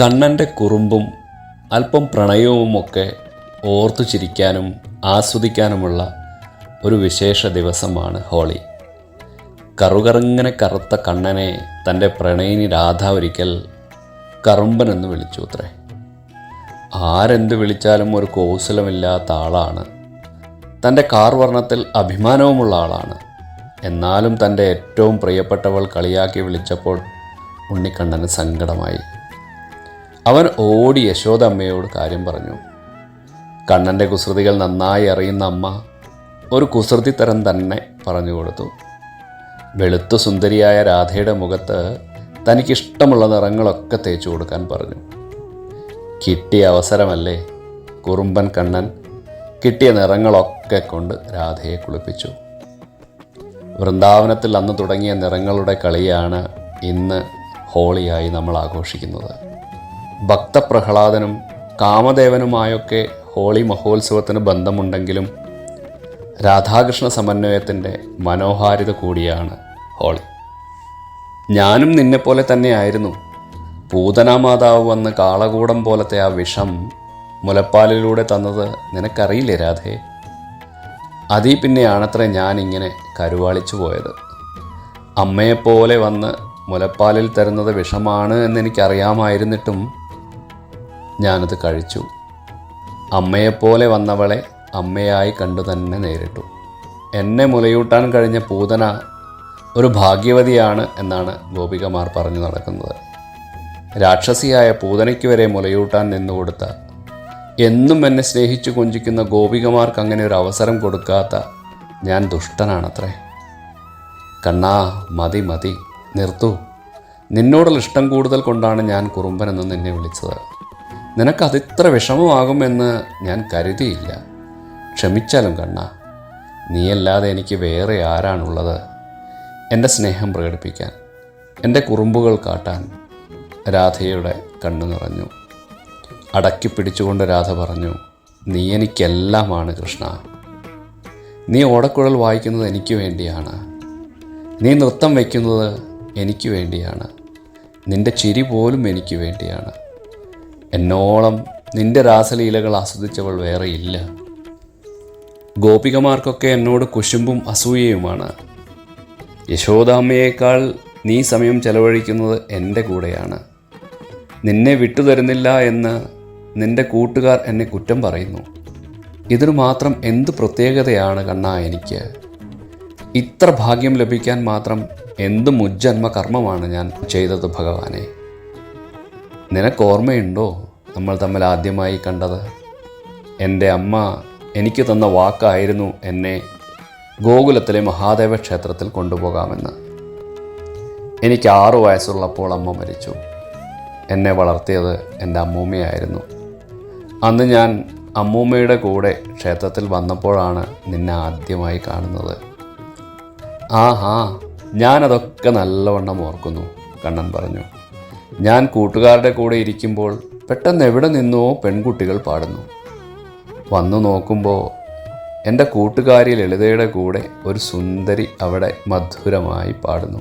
കണ്ണന്റെ കുറുമ്പും അല്പം പ്രണയവുമൊക്കെ ഓർത്തു ചിരിക്കാനും ആസ്വദിക്കാനുമുള്ള ഒരു വിശേഷ ദിവസമാണ് ഹോളി. കറുകറങ്ങനെ കറുത്ത കണ്ണനെ തന്റെ പ്രണയിനി രാധ ഒരിക്കൽ കറുമ്പനെന്ന് വിളിച്ചു അത്രേ. ആരെന്ത് വിളിച്ചാലും ഒരു കോസലമില്ലാത്ത ആളാണ്. തന്റെ കാർ വർണത്തിൽ അഭിമാനവുമുള്ള ആളാണ്. എന്നാലും തന്റെ ഏറ്റവും പ്രിയപ്പെട്ടവൾ കളിയാക്കി വിളിച്ചപ്പോൾ ഉണ്ണിക്കണ്ണന് സങ്കടമായി. അവൻ ഓടി യശോദമ്മയോട് കാര്യം പറഞ്ഞു. കണ്ണന്റെ കുസൃതികൾ നന്നായി അറിയുന്ന അമ്മ ഒരു കുസൃതി തരം തന്നെ പറഞ്ഞു കൊടുത്തു. വെളുത്തു സുന്ദരിയായ രാധയുടെ മുഖത്ത് തനിക്കിഷ്ടമുള്ള നിറങ്ങളൊക്കെ തേച്ചു കൊടുക്കാൻ പറഞ്ഞു. കിട്ടിയ അവസരമല്ലേ കുറുമ്പൻ കണ്ണൻ കിട്ടിയ നിറങ്ങളൊക്കെ കൊണ്ട് രാധയെ കുളിപ്പിച്ചു. വൃന്ദാവനത്തിൽ അന്ന് തുടങ്ങിയ നിറങ്ങളുടെ കളിയാണ് ഇന്ന് ഹോളിയായി നമ്മൾ ആഘോഷിക്കുന്നത്. ഭക്തപ്രഹ്ലാദനും കാമദേവനുമായൊക്കെ ഹോളി മഹോത്സവത്തിന് ബന്ധമുണ്ടെങ്കിലും രാധാകൃഷ്ണ സമന്വയത്തിന്റെ മനോഹാരിത കൂടിയാണ് ഹോളി. ഞാനും നിന്നെപ്പോലെ തന്നെയായിരുന്നു. പൂതനാമാതാവ് വന്ന് കാളകൂടം പോലത്തെ ആ വിഷം മുലപ്പാലിലൂടെ തന്നത് നിനക്കറിയില്ലേ രാധേ? അതീ പിന്നെയാണത്രേ ഞാനിങ്ങനെ കരുവാളിച്ചു പോയത്. അമ്മയെപ്പോലെ വന്ന് മുലപ്പാലിൽ തരുന്നത് വിഷമാണ് എന്നെനിക്കറിയാമായിരുന്നിട്ടും ഞാനത് കഴിച്ചു. അമ്മയെപ്പോലെ വന്നവളെ അമ്മയായി കണ്ടു തന്നെ നേരിട്ടു. എന്നെ മുലയൂട്ടാൻ കഴിഞ്ഞ പൂതന ഒരു ഭാഗ്യവതിയാണ് എന്നാണ് ഗോപികമാർ പറഞ്ഞു നടക്കുന്നത്. രാക്ഷസിയായ പൂതനയ്ക്ക് വരെ മുലയൂട്ടാൻ നിന്നുകൊടുത്ത എന്നും എന്നെ സ്നേഹിച്ചു കൊഞ്ചിക്കുന്ന ഗോപികമാർക്ക് അങ്ങനെ ഒരു അവസരം കൊടുക്കാത്ത ഞാൻ ദുഷ്ടനാണത്രേ. കണ്ണാ മതി മതി നിർത്തൂ. നിന്നോടുള്ള ഇഷ്ടം കൂടുതൽ കൊണ്ടാണ് ഞാൻ കുറുമ്പനെന്ന് നിന്നെ വിളിച്ചത്. നിനക്കതിത്ര വിഷമമാകുമെന്ന് ഞാൻ കരുതിയില്ല. ക്ഷമിച്ചാലും കണ്ണ നീയല്ലാതെ എനിക്ക് വേറെ ആരാണുള്ളത്? എന്റെ സ്നേഹം പ്രകടിപ്പിക്കാൻ എന്റെ കുറുമ്പുകൾ കാട്ടാൻ രാധയുടെ കണ്ണു നിറഞ്ഞു. അടക്കി പിടിച്ചുകൊണ്ട് രാധ പറഞ്ഞു നീ എനിക്കെല്ലാമാണ് കൃഷ്ണ. നീ ഓടക്കുഴൽ വായിക്കുന്നത് എനിക്ക് വേണ്ടിയാണ്. നീ നൃത്തം വയ്ക്കുന്നത് എനിക്ക് വേണ്ടിയാണ്. നിന്റെ ചിരി പോലും എനിക്ക് വേണ്ടിയാണ്. എന്നോളം നിന്റെ രാസലീലകൾ ആസ്വദിച്ചവൾ വേറെയില്ല. ഗോപികമാർക്കൊക്കെ എന്നോട് കുശുമ്പും അസൂയയുമാണ്. യശോദാമ്മയേക്കാൾ നീ സമയം ചെലവഴിക്കുന്നത് എന്റെ കൂടെയാണ്. നിന്നെ വിട്ടുതരുന്നില്ല എന്ന് നിന്റെ കൂട്ടുകാർ എന്നെ കുറ്റം പറയുന്നു. ഇതിനു മാത്രം എന്ത് പ്രത്യേകതയാണ് കണ്ണാ എനിക്ക്? ഇത്ര ഭാഗ്യം ലഭിക്കാൻ മാത്രം എന്ത് മുജ്ജന്മ കർമ്മമാണ് ഞാൻ ചെയ്തത് ഭഗവാനെ? നിനക്ക് ഓർമ്മയുണ്ടോ? നമ്മൾ തമ്മിൽ ആദ്യമായി കണ്ടത്? എന്റെ അമ്മ എനിക്ക് തന്ന വാക്കായിരുന്നു എന്നെ ഗോകുലത്തിലെ മഹാദേവ ക്ഷേത്രത്തിൽ കൊണ്ടുപോകാമെന്ന്. എനിക്ക് ആറു വയസ്സുള്ളപ്പോൾ അമ്മ മരിച്ചു. എന്നെ വളർത്തിയത് എന്റെ അമ്മൂമ്മയായിരുന്നു. അന്ന് ഞാൻ അമ്മൂമ്മയുടെ കൂടെ ക്ഷേത്രത്തിൽ വന്നപ്പോഴാണ് നിന്നെ ആദ്യമായി കാണുന്നത്. ആഹാ ഞാനതൊക്കെ നല്ലവണ്ണം ഓർക്കുന്നു കണ്ണൻ പറഞ്ഞു. ഞാൻ കൂട്ടുകാരുടെ കൂടെ ഇരിക്കുമ്പോൾ പെട്ടെന്ന് എവിടെ നിന്നോ പെൺകുട്ടികൾ പാടുന്നു. വന്നു നോക്കുമ്പോൾ എന്റെ കൂട്ടുകാരി ലളിതയുടെ കൂടെ ഒരു സുന്ദരി അവിടെ മധുരമായി പാടുന്നു.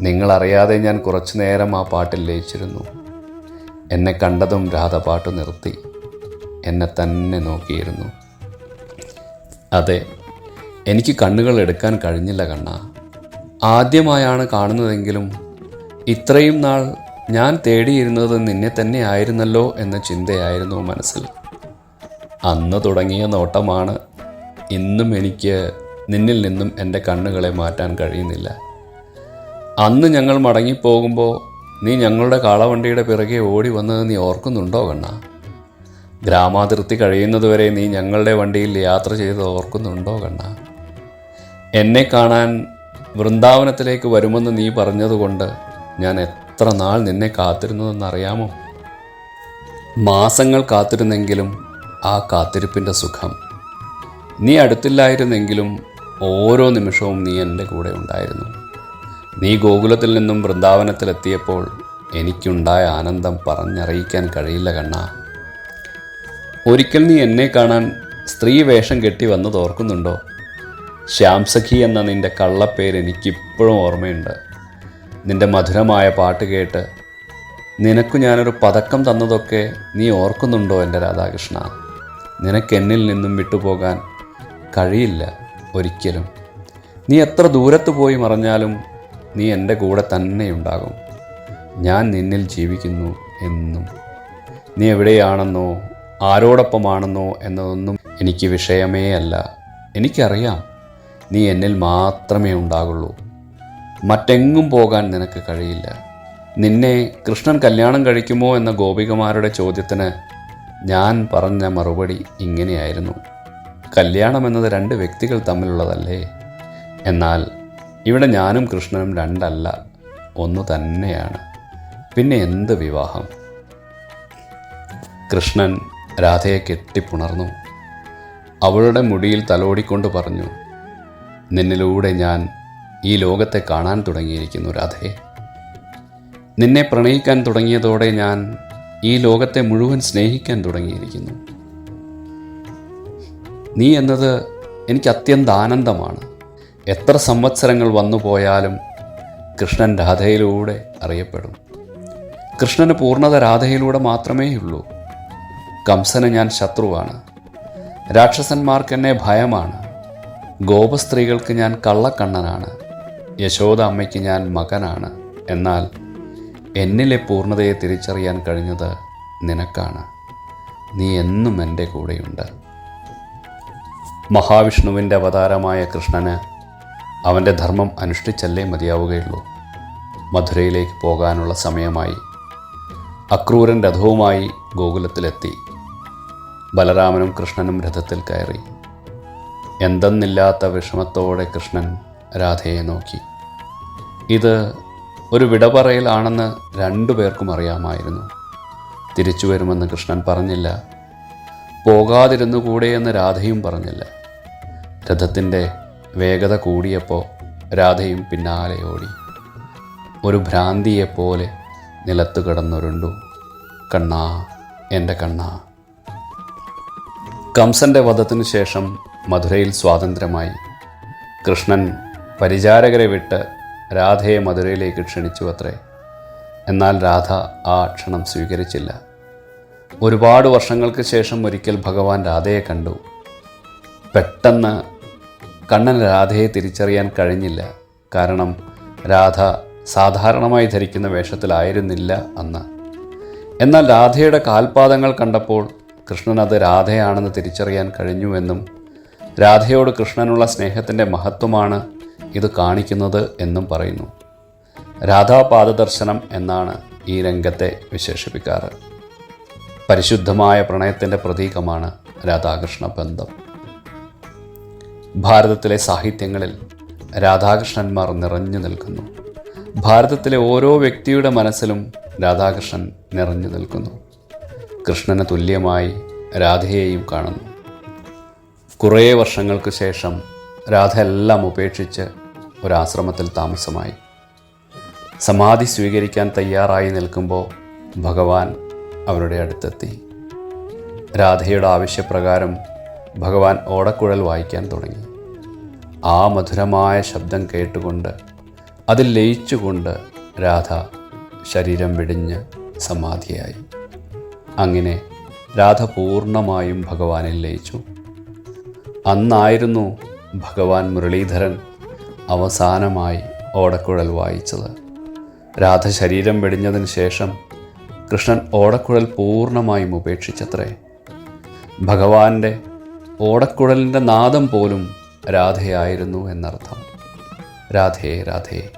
നിങ്ങളറിയാതെ ഞാൻ കുറച്ചു നേരം ആ പാട്ടിൽ ലയിച്ചിരുന്നു. എന്നെ കണ്ടതും രാധ പാട്ട് നിർത്തി. എന്നെ തന്നെ നോക്കിയിരുന്നു. അതെ എനിക്ക് കണ്ണുകൾ എടുക്കാൻ കഴിഞ്ഞില്ല കണ്ണ. ആദ്യമായാണ് കാണുന്നതെങ്കിലും ഇത്രയും നാൾ ഞാൻ തേടിയിരുന്നത് നിന്നെ തന്നെ ആയിരുന്നല്ലോ എന്ന ചിന്തയായിരുന്നു മനസ്സിൽ. അന്ന് തുടങ്ങിയ നോട്ടമാണ് ഇന്നും എനിക്ക് നിന്നിൽ നിന്നും എന്റെ കണ്ണുകളെ മാറ്റാൻ കഴിയുന്നില്ല. അന്ന് ഞങ്ങൾ മടങ്ങിപ്പോകുമ്പോൾ നീ ഞങ്ങളുടെ കാളവണ്ടിയുടെ പിറകെ ഓടി വന്നത് നീ ഓർക്കുന്നുണ്ടോ കണ്ണ? ഗ്രാമാതിർത്തി കഴിയുന്നതുവരെ നീ ഞങ്ങളുടെ വണ്ടിയിൽ യാത്ര ചെയ്ത് ഓർക്കുന്നുണ്ടോ കണ്ണ? എന്നെ കാണാൻ വൃന്ദാവനത്തിലേക്ക് വരുമെന്ന് നീ പറഞ്ഞതുകൊണ്ട് ഞാൻ എത്ര നാൾ നിന്നെ കാത്തിരുന്നതെന്നറിയാമോ മാസങ്ങൾ കാത്തിരുന്നെങ്കിലും ആ കാത്തിരിപ്പിന്റെ സുഖം നീ അടുത്തില്ലായിരുന്നെങ്കിലും ഓരോ നിമിഷവും നീ എന്റെ കൂടെ ഉണ്ടായിരുന്നു. നീ ഗോകുലത്തിൽ നിന്നും വൃന്ദാവനത്തിലെത്തിയപ്പോൾ എനിക്കുണ്ടായ ആനന്ദം പറഞ്ഞറിയിക്കാൻ കഴിയില്ല കണ്ണ. ഒരിക്കൽ നീ എന്നെ കാണാൻ സ്ത്രീ വേഷം കെട്ടി വന്നത് ഓർക്കുന്നുണ്ടോ? ശ്യാംസഖി എന്ന നിന്റെ കള്ളപ്പേര് എനിക്കിപ്പോഴും ഓർമ്മയുണ്ട്. നിന്റെ മധുരമായ പാട്ട് കേട്ട് നിനക്കു ഞാനൊരു പതക്കം തന്നതൊക്കെ നീ ഓർക്കുന്നുണ്ടോ എന്റെ രാധാകൃഷ്ണ? നിനക്കെന്നിൽ നിന്നും വിട്ടുപോകാൻ കഴിയില്ല ഒരിക്കലും. നീ എത്ര ദൂരത്ത് പോയി മറഞ്ഞാലും നീ എന്റെ കൂടെ തന്നെയുണ്ടാകും. ഞാൻ നിന്നിൽ ജീവിക്കുന്നു എന്നും. നീ എവിടെയാണെന്നോ ആരോടൊപ്പമാണെന്നോ എന്നതൊന്നും എനിക്ക് വിഷയമേ അല്ല എനിക്കറിയാം നീ എന്നിൽ മാത്രമേ ഉണ്ടാകുള്ളൂ. മറ്റെങ്ങും പോകാൻ നിനക്ക് കഴിയില്ല. നിന്നെ കൃഷ്ണൻ കല്യാണം കഴിക്കുമോ എന്ന ഗോപികമാരുടെ ചോദ്യത്തിന് ഞാൻ പറഞ്ഞ മറുപടി ഇങ്ങനെയായിരുന്നു. കല്യാണം എന്നത് രണ്ട് വ്യക്തികൾ തമ്മിലുള്ളതല്ലേ? എന്നാൽ ഇവിടെ ഞാനും കൃഷ്ണനും രണ്ടല്ല ഒന്ന് തന്നെയാണ്. പിന്നെ എന്ത് വിവാഹം? കൃഷ്ണൻ രാധയെ കെട്ടിപ്പുണർന്നു. അവളുടെ മുടിയിൽ തലോടിക്കൊണ്ട് പറഞ്ഞു നിന്നിലൂടെ ഞാൻ ഈ ലോകത്തെ കാണാൻ തുടങ്ങിയിരിക്കുന്നു രാധേ. നിന്നെ പ്രണയിക്കാൻ തുടങ്ങിയതോടെ ഞാൻ ഈ ലോകത്തെ മുഴുവൻ സ്നേഹിക്കാൻ തുടങ്ങിയിരിക്കുന്നു. നീ എന്നത് എനിക്ക് അത്യന്ത ആനന്ദമാണ് എത്ര സംവത്സരങ്ങൾ വന്നു പോയാലും കൃഷ്ണൻ രാധയിലൂടെ അറിയപ്പെടും. കൃഷ്ണന് പൂർണത രാധയിലൂടെ മാത്രമേയുള്ളൂ. കംസന് ഞാൻ ശത്രുവാണ്. രാക്ഷസന്മാർക്ക് എന്നെ ഭയമാണ്. ഗോപസ്ത്രീകൾക്ക് ഞാൻ കള്ളക്കണ്ണനാണ്. യശോദ അമ്മയ്ക്ക് ഞാൻ മകനാണ്. എന്നാൽ എന്നിലെ പൂർണതയെ തിരിച്ചറിയാൻ കഴിഞ്ഞത് നിനക്കാണ്. നീ എന്നും എന്റെ കൂടെയുണ്ട്. മഹാവിഷ്ണുവിന്റെ അവതാരമായ കൃഷ്ണന് അവന്റെ ധർമ്മം അനുഷ്ഠിച്ചല്ലേ മതിയാവുകയുള്ളൂ. മധുരയിലേക്ക് പോകാനുള്ള സമയമായി. അക്രൂരൻ രഥവുമായി ഗോകുലത്തിലെത്തി. ബലരാമനും കൃഷ്ണനും രഥത്തിൽ കയറി. എന്തെന്നില്ലാത്ത വിഷമത്തോടെ കൃഷ്ണൻ രാധയെ നോക്കി. ഇത് ഒരു വിടപറയലാണെന്ന് രണ്ടു പേർക്കും അറിയാമായിരുന്നു. തിരിച്ചു വരുമെന്ന് കൃഷ്ണൻ പറഞ്ഞില്ല. പോകാതിരുന്നു കൂടെയെന്ന് രാധയും പറഞ്ഞില്ല. രഥത്തിന്റെ വേഗത കൂടിയപ്പോൾ രാധയും പിന്നാലെ ഓടി. ഒരു ഭ്രാന്തിയെപ്പോലെ നിലത്തു കിടന്നുരുണ്ടു. കണ്ണാ എന്റെ കണ്ണാ. കംസന്റെ വധത്തിനു ശേഷം മധുരയിൽ സ്വാതന്ത്ര്യമായി. കൃഷ്ണൻ പരിചാരകരെ വിട്ട് രാധയെ മധുരയിലേക്ക് ക്ഷണിച്ചു അത്രേ എന്നാൽ രാധ ആ ക്ഷണം സ്വീകരിച്ചില്ല. ഒരുപാട് വർഷങ്ങൾക്ക് ശേഷം ഒരിക്കൽ ഭഗവാൻ രാധയെ കണ്ടു. പെട്ടെന്ന് കണ്ണൻ രാധയെ തിരിച്ചറിയാൻ കഴിഞ്ഞില്ല. കാരണം രാധ സാധാരണമായി ധരിക്കുന്ന വേഷത്തിലായിരുന്നില്ല അന്ന്. എന്നാൽ രാധയുടെ കാൽപാദങ്ങൾ കണ്ടപ്പോൾ കൃഷ്ണൻ അത് രാധയാണെന്ന് തിരിച്ചറിയാൻ കഴിഞ്ഞുവെന്നും രാധയോട് കൃഷ്ണനുള്ള സ്നേഹത്തിന്റെ മഹത്വമാണ് ഇത് കാണിക്കുന്നത് എന്നും പറയുന്നു. രാധാപാദദർശനം എന്നാണ് ഈ രംഗത്തെ വിശേഷിപ്പിക്കാറ്. പരിശുദ്ധമായ പ്രണയത്തിന്റെ പ്രതീകമാണ് രാധാകൃഷ്ണ ബന്ധം ഭാരതത്തിലെ സാഹിത്യങ്ങളിൽ രാധാകൃഷ്ണന്മാർ നിറഞ്ഞു നിൽക്കുന്നു. ഭാരതത്തിലെ ഓരോ വ്യക്തിയുടെ മനസ്സിലും രാധാകൃഷ്ണൻ നിറഞ്ഞു നിൽക്കുന്നു. കൃഷ്ണന് തുല്യമായി രാധയെയും കാണുന്നു. കുറേ വർഷങ്ങൾക്ക് ശേഷം രാധ എല്ലാം ഉപേക്ഷിച്ച് ഒരാശ്രമത്തിൽ താമസമായി. സമാധി സ്വീകരിക്കാൻ തയ്യാറായി നിൽക്കുമ്പോൾ ഭഗവാൻ അവരുടെ അടുത്തെത്തി. രാധയുടെ ആവശ്യപ്രകാരം ഭഗവാൻ ഓടക്കുഴൽ വായിക്കാൻ തുടങ്ങി. ആ മധുരമായ ശബ്ദം കേട്ടുകൊണ്ട് അതിൽ ലയിച്ചുകൊണ്ട് രാധ ശരീരം വെടിഞ്ഞ് സമാധിയായി. അങ്ങനെ രാധ പൂർണമായും ഭഗവാനിൽ ലയിച്ചു. അന്നായിരുന്നു ഭഗവാൻ മുരളീധരൻ അവസാനമായി ഓടക്കുഴൽ വായിച്ചത്. രാധ ശരീരം വെടിഞ്ഞതിന് ശേഷം കൃഷ്ണൻ ഓടക്കുഴൽ പൂർണമായും ഉപേക്ഷിച്ചത്രേ. ഭഗവാന്റെ ഓടക്കുഴലിന്റെ നാദം പോലും രാധയായിരുന്നു എന്നർത്ഥം. രാധേ രാധേ.